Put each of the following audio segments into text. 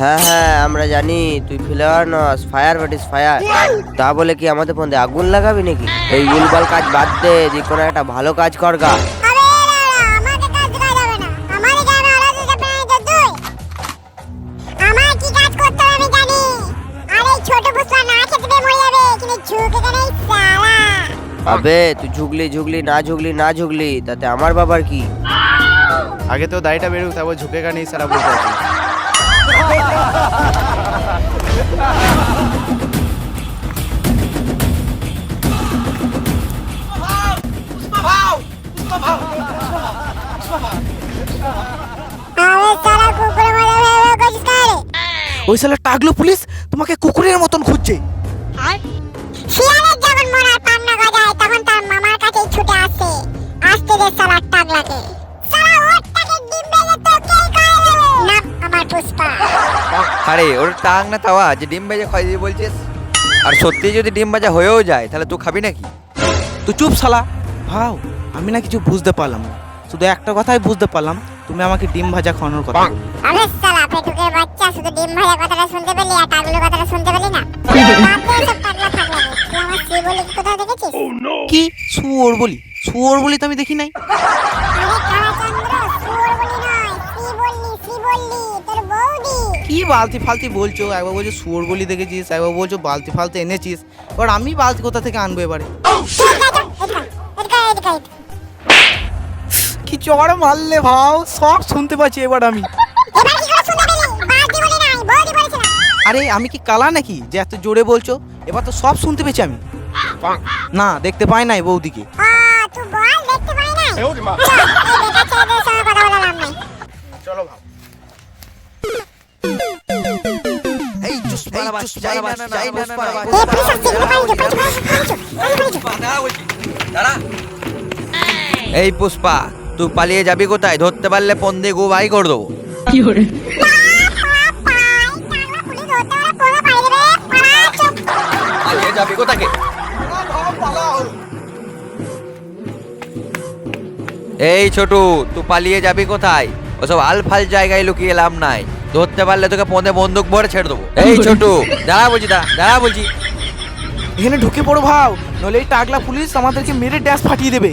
হ্যাঁ হ্যাঁ আমরা জানি, তুই ফ্লেভার নস ফায়ার বাট ইস ফায়ার তা বলে কি আমাদের পন্ধে আগুন লাগাবি নাকি? এই উলবাল কাজ বাদ দে, যে কোনো একটা ভালো কাজ কর গা। আবে তুই ঝুগলি ঝুগলি না ঝুগলি না ঝুগলি তাতে আমার বাবার কি? আগে তো দাড়িটা বেরুক তারপর ঝুঁকেগা নেই সারা বলতে? ওই সালে টাকলো পুলিশ তোমাকে কুকুরের মতন খুঁজছে। খাইয়ে না আমার পুষ্পা। আরে ওর টাং না তাওয়া যে ডিম ভেজে খাই দিয়ে বলছিস? আর সত্যি যদি ডিম ভাজা হয়েও যায় তাহলে তুই খাবি নাকি? তো চুপ শালা ভাও আমি না কিছু বুঝতে পারলাম না। শুধু একটা কথাই বুঝতে পারলাম তুমি আমাকে ডিম ভাজা খাওয়ানোর কথা। আরে শালা পেটুকের বাচ্চা শুধু ডিম ভাজা কথাটা শুনতে পেলি আর টাগলুর কথাটা শুনতে পেলি না? বাদ সব টাগলা থাকলে তুই আমার শ্রী বলি কোথাও দেখেছিস? কি? শুয়োর বলি? শুয়োর বলি তো আমি দেখি নাই। কি বালতি ফালতি বলছো? একবার বলছো শুয়োর বলি দেখেছিস একবার বলছো বালতি ফালতি এনেছিস। এবার আমি বালতি কোথা থেকে আনব এবারে? কি চড় মারলে ভাও? সব শুনতে পাচ্ছি এবার আমি। আরে আমি কি কালা নাকি? যে এত জোরে বলছো এবার তো সব শুনতে পেয়েছি আমি। না দেখতে পাই নাই বৌদিকে আ তুই বল দেখতে পাই না চল, এই বাস যাই না না যাই না না পুষ্পা তুই পালিয়ে যাবি কোথায় ধরতে পারলে পন দিয়ে গু বাই করে দেবো পালিয়ে যাবি কোথাকে এই ছোটু তুই পালিয়ে যাবি কোথায়? ওসব আলফাল জায়গায় লুকিয়ে লাভ নাই। ধরতে পারলে তোকে পদে বন্দুক ভরে ছেড়ে দেবো। এই ছোটু দাঁড়া বলছি দা দাঁড়া বলছি। এখানে ঢুকে পড়ো ভাও নইলে এই টাকলা পুলিশ আমাদেরকে মেরে ড্যাশ ফাটিয়ে দেবে।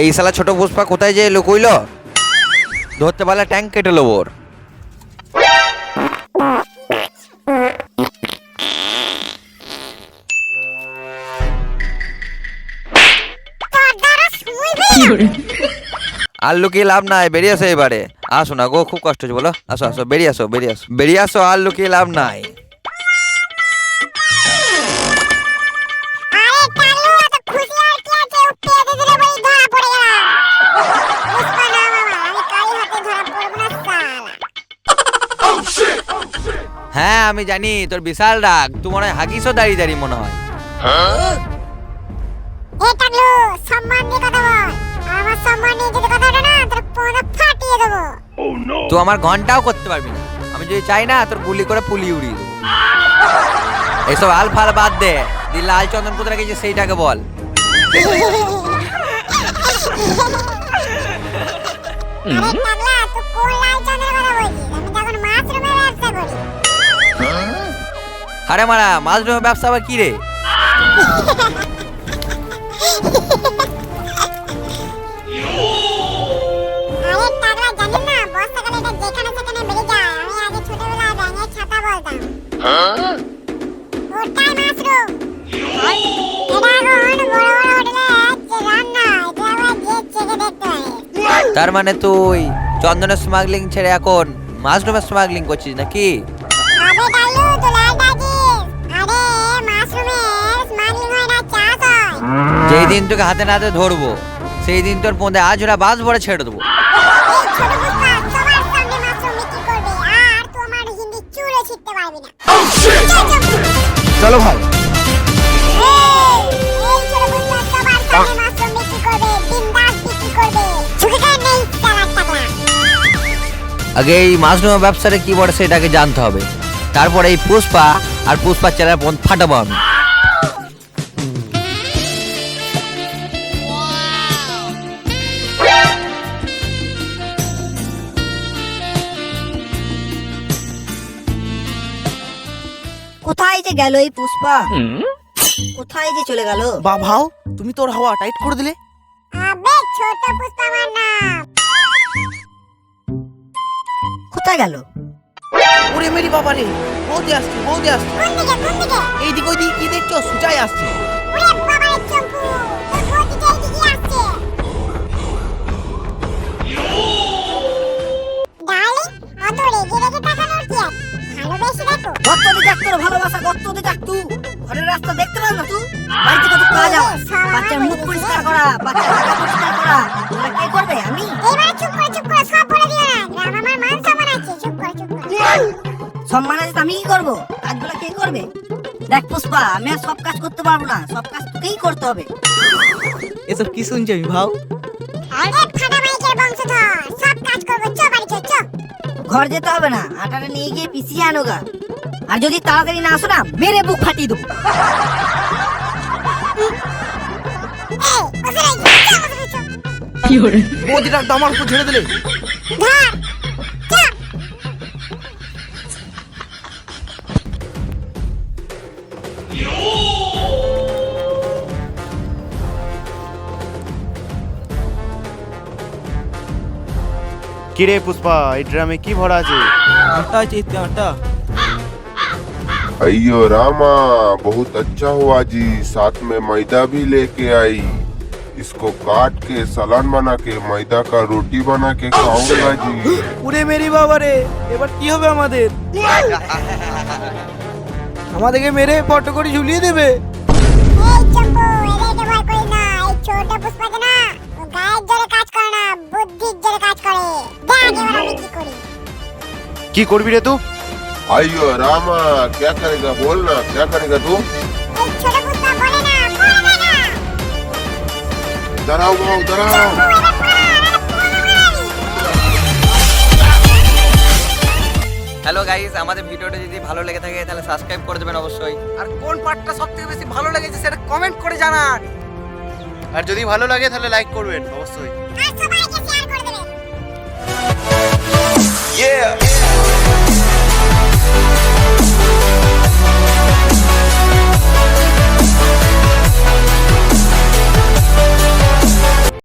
এই শালা ছোট পুষ্পা কোথায় যে লুকুইল? ধরতে পারলে ট্যাঙ্ক কেটে নেব আর লুকিয়ে লাভ নাই বেরিয়ে আসো এবারে। আসো না গো খুব কষ্ট হচ্ছে বলো। আসো আসো বেরিয়ে আসো বেরিয়ে আসো। বেরিয়ে আসো আর লুকিয়ে লাভ নাই। হ্যাঁ আমি জানি তোর বিশাল রাগ। তুই মনে হয় হাগিসও দাঁড়িয়ে দাঁড়িয়ে মনে হয়। তুই আমার ঘন্টাও করতে পারবি না। আমি যদি চাই না তোর গুলি করে পুলি উড়িয়ে দেবো। এইসব আলফাল বাদ দে। দি লাল চন্দন কোথায় রেখেছে সেইটাকে বল। আরে মারা মাছরুমের ব্যবসা আবার কি রে? তার মানে তুই চন্দনের স্মাগলিং ছেড়ে এখন মাশরুমের স্মাগলিং করছিস নাকি? যেই দিন তোকে হাতে নাতে ধরবো সেই দিন তোর পোঁদে আজ ওরা বাস ভরে ছেড়ে দেবো। চালাক ভাই। আগে এই মাশরুমের ব্যবসাটা কি বলে সেটাকে জানতে হবে। তারপরে এই পুষ্পা আর পুষ্পা চেলার পথ ফাটাবো আমি। গেল এই পুষ্পা। কোথায় যে চলে গেল? বা ভাও তুমি তোর হাওয়া টাইট করে দিলে? আবে ছোট পুষ্পা আমার নাম কোথায় গেল? ওরে মেরি বাবা রে বৌদি আসছে বৌদি আসছে। কোন দিকে কোন দিকে? এইদিক ওইদিক কি দেখছ? সুজাই আসছে। করা বাচ্চার জায়গা পরিষ্কার করা। ওরা কে করবে আমি? এবার চুপ করে চুপ করে সব বলে দিও না। গ্রাম আমার মান সম্মান আছে চুপ করে চুপ করে। সম্মান আছে আমি কি করব? কাজগুলো কে করবে? দেখ পুষ্পা আমি আর সব কাজ করতে পারব না। সব কাজ তোকেই করতে হবে। এসব কি শুনছি আমি ভাও? ঘর যেতে হবে না আটাটা নিয়ে গিয়ে পিছিয়ে আনোগা। আর যদি তাড়াতাড়ি না আসো না মেরে বুক ফাটিয়ে দেবো। এই ওসরে চো ওসরে চো বৌদিটা আমার উপর ছেড়ে দিলে ধর চো কিরে পুষ্পা এই ড্রামে কি ভরা আছে আটা আছে ইতে আটা अयो रामा बहुत अच्छा हुआ जी साथ में मैदा भी लेके आई इसको काट के सलान बना के मैदा का रोटी बना के खाऊंगा जी ওরে মেরি বাবা রে এবার কি হবে আমাদের আমাদেরকে মেরে ফটো করে ঝুলিয়ে দেবে এই চম্পু এদেরকে ভয় করিস না এই ছোট পুষ্পাকে না ও গায়ের জোরে কাজ করে না বুদ্ধির জোরে কাজ করে দেখ এবার আমি কি করি কি করবি রে তুই अयो रामा क्या करेगा बोलना क्या करेगा तू দাঁড়াও বউ দাঁড়াও। হ্যালো গাইস আমাদের ভিডিওটা যদি ভালো লেগে থাকে তাহলে সাবস্ক্রাইব করে দেবেন অবশ্যই। আর কোন পার্টটা সবথেকে বেশি ভালো লেগেছে সেটা কমেন্ট করে জানান। আর যদি ভালো লাগে তাহলে লাইক করবেন অবশ্যই। Yeah.